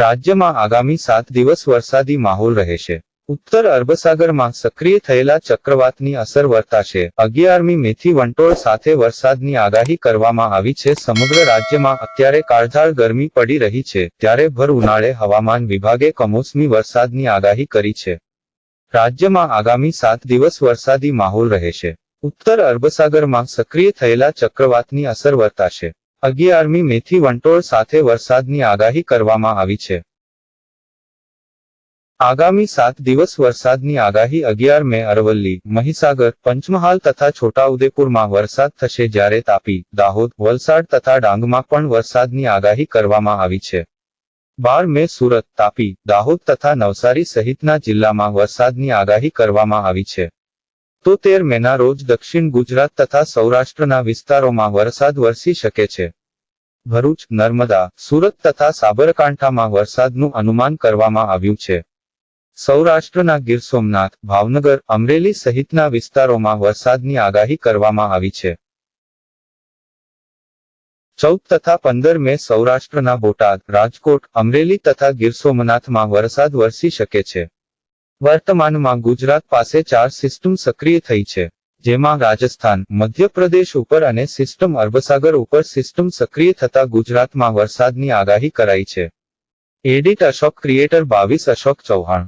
રાજ્યમાં આગામી સાત દિવસ વરસાદી માહોલ રહેશે. ઉત્તર અરબસાગરમાં સક્રિય થયેલા ચક્રવાતની અસર વર્તાશે. અગિયારમી મેથી વંટોળ સાથે વરસાદની આગાહી કરવામાં આવી છે. સમગ્ર રાજ્યમાં અત્યારે કાળઝાળ ગરમી પડી રહી છે. ત્યારે ભર ઉનાળે હવામાન વિભાગે કમોસમી વરસાદની આગાહી કરી છે. રાજ્યમાં આગામી સાત દિવસ વરસાદી માહોલ રહેશે. ઉત્તર અરબસાગરમાં સક્રિય થયેલા ચક્રવાતની અસર વર્તાશે. અગિયારમી મેથી વંટોળ સાથે વરસાદની આગાહી કરવામાં આવી છે. આગામી સાત દિવસ વરસાદની આગાહી અગિયાર મે અરવલ્લી, મહીસાગર, પંચમહાલ તથા છોટાઉદેપુરમાં વરસાદ થશે જ્યારે તાપી, દાહોદ, વલસાડ તથા ડાંગમાં પણ વરસાદની આગાહી કરવામાં આવી છે. બાર મે સુરત, તાપી, દાહોદ તથા નવસારી સહિતના જિલ્લામાં વરસાદની આગાહી કરવામાં આવી છે. તો તેર મેના રોજ દક્ષિણ ગુજરાત તથા સૌરાષ્ટ્રના વિસ્તારોમાં વરસાદ વરસી શકે છે. ભરૂચ, નર્મદા, સુરત તથા સાબરકાંઠામાં વરસાદનું અનુમાન કરવામાં આવ્યું છે. સૌરાષ્ટ્રના ગીર સોમનાથ, ભાવનગર, અમરેલી સહિતના વિસ્તારોમાં વરસાદની આગાહી કરવામાં આવી છે. ચૌદ તથા પંદર મે સૌરાષ્ટ્રના બોટાદ, રાજકોટ, અમરેલી તથા ગીર સોમનાથમાં વરસાદ વરસી શકે છે. વર્તમાનમાં ગુજરાત પાસે ચાર સિસ્ટમ સક્રિય થઈ છે, જેમાં રાજસ્થાન, મધ્યપ્રદેશ ઉપર અને સિસ્ટમ અરબસાગર ઉપર સિસ્ટમ સક્રિય થતા ગુજરાતમાં વરસાદની આગાહી કરાઈ છે. એડિટ અશોક, ક્રિએટર બાવીસ અશોક ચૌહાણ